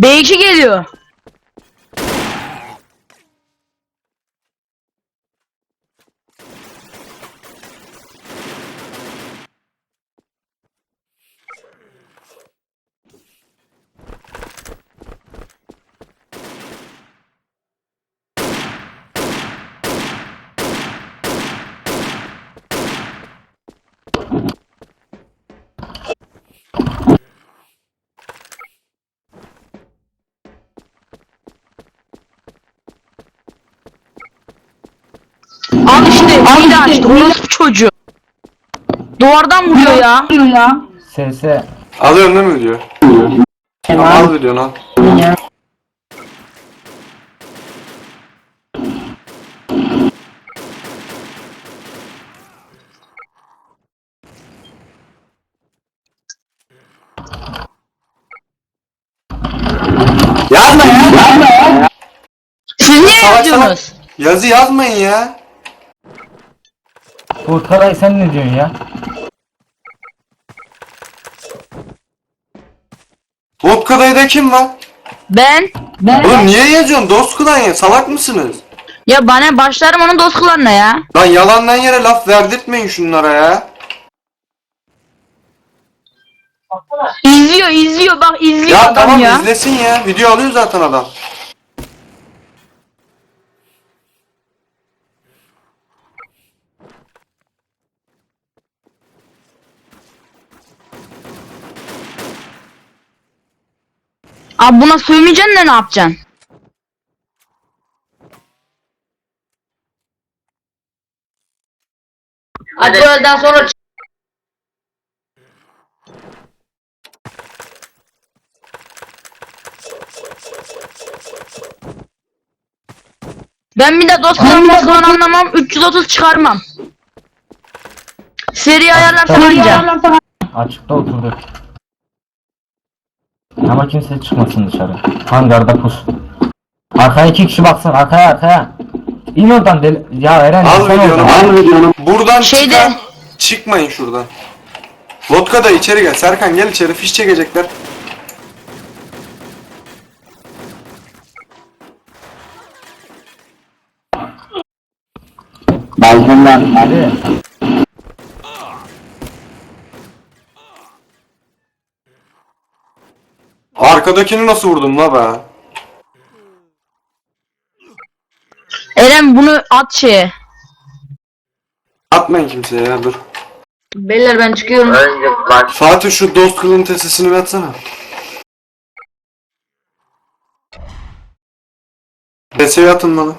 B2 geliyor. İşte. Al işte. açtı. Orospu çocuğu. Duvardan vuruyor ya. SS. Alıyorum değil mi video? Tamam, al videonu al. Yazma ya. Siz niye yazıyorsunuz? Yazı yazmayın ya. Burkaray sen ne diyorsun ya? Vodka'da kim var? Ben. Oğlum niye yazıyorsun? Dost kılan ya. Salak mısınız? Ya bana başlarım onun dost kılanına ya. Lan yalandan yere laf verdirtmeyin şunlara ya. İzliyor izliyor bak izliyor Ya adam tamam ya. izlesin ya. Video alıyor zaten adam. Abi buna sövmeyeceksin de ne yapacaksın? Hadi bu elden sonra Ben bir de dost kılan anlamam 330 çıkarmam. Seri ayarlar sarınca. Açıkta oturduk. Ama kimse çıkmasın dışarı. Hangarda pus. Arkaya iki kişi baksın arkaya arkaya. İn oradan deli. Ya Eren Al videonu. oradan. Al videonu. Buradan Şeyde- çıkan çıkmayın şuradan. Vodka da içeri gel. Serkan gel içeri. Fiş çekecekler. Balkondan. Hadi. Arkadakini nasıl vurdum la be? Eren bunu at şeye. Atmayın kimseye ya dur. Beyler ben çıkıyorum. Fatih şu dost kılın tesisini atsana. TS'ye atın bana.